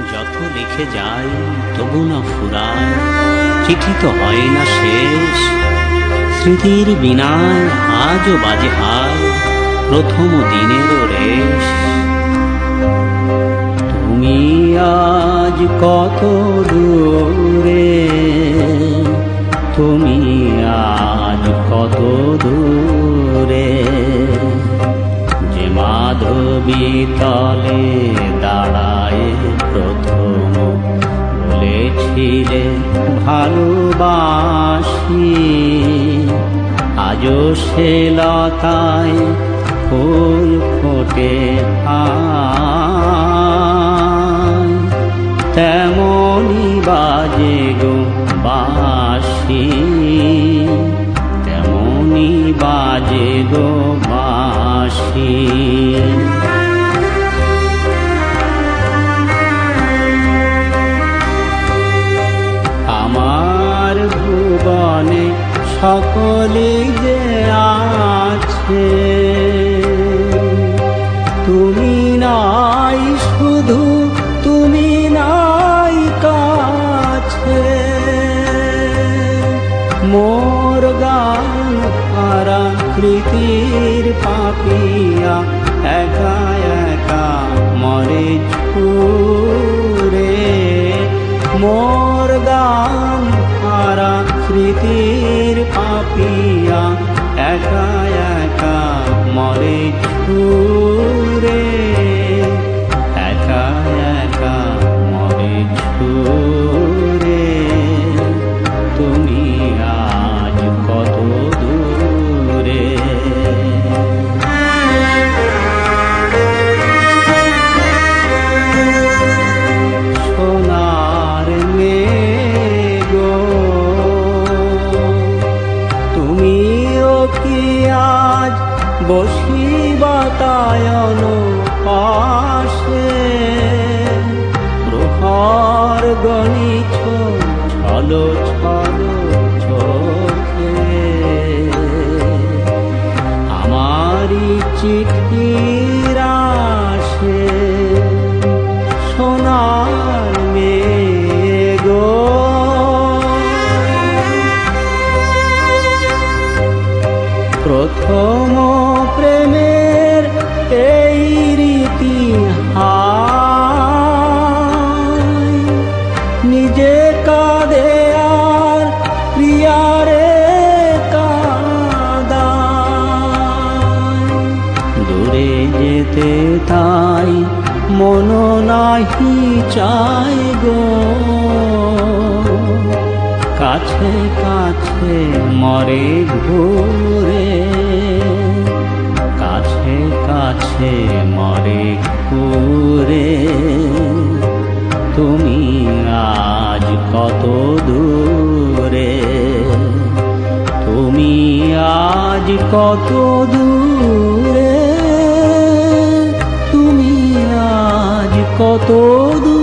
যত লিখে যাই, তবু না ফুরায়। চিঠি তো হয় না শেষ। স্মৃতির বিনায় আজও বাজে হায় প্রথম দিনেরও রেশ। তুমি আজ কত দূরে? মাধবী তলে দাঁড়ায় প্রথম। বলেছিলে, ভালোবাসি। আজও সে লতায় ফুল ফোটে তেমনি বাজে গো বাসি তেমনি বাজে গো আমার ভুবনে সকলে যে হারা কৃতির পাপিয়া, একা একা মরে ছুরে মোর গান হারা স্মৃতির পাপিয়া, একা একা মরে ছুরে বসি বাতায়ন পাশে। প্রহর গণিত ছলো ছলো চোখে। আমারি চিঠির প্রথম প্রেমের এই রীতি নিজে কাঁদে আর প্রিয়ারে কাঁদায় দূরে যেতে তাই মন নাহি চাই গো। কাছে কাছে মরে ঘুরে কাছে মরে পুরে তুমি আজ কত দূরে? তুমি আজ কত দূরে? তুমি আজ কত দূরে?